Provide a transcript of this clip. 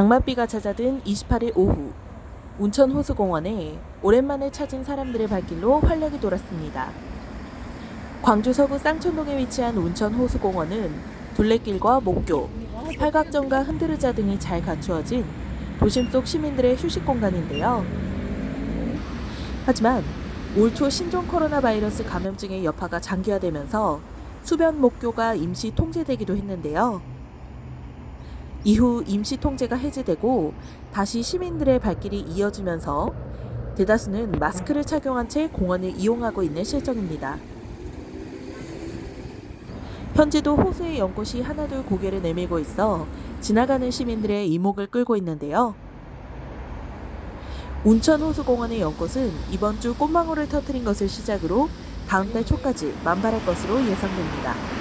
장맛비가 찾아든 28일 오후 운천 호수공원에 오랜만에 찾은 사람들의 발길로 활력이 돌았습니다. 광주 서구 쌍촌동에 위치한 운천 호수공원은 둘레길과 목교, 팔각정과 흔들의자 등이 잘 갖추어진 도심 속 시민들의 휴식 공간인데요. 하지만 올 초 신종 코로나 바이러스 감염증의 여파가 장기화되면서 수변 목교가 임시 통제되기도 했는데요. 이후 임시 통제가 해제되고 다시 시민들의 발길이 이어지면서 대다수는 마스크를 착용한 채 공원을 이용하고 있는 실정입니다. 현재도 호수의 연꽃이 하나둘 고개를 내밀고 있어 지나가는 시민들의 이목을 끌고 있는데요. 운천 호수공원의 연꽃은 이번 주 꽃망울을 터뜨린 것을 시작으로 다음 달 초까지 만발할 것으로 예상됩니다.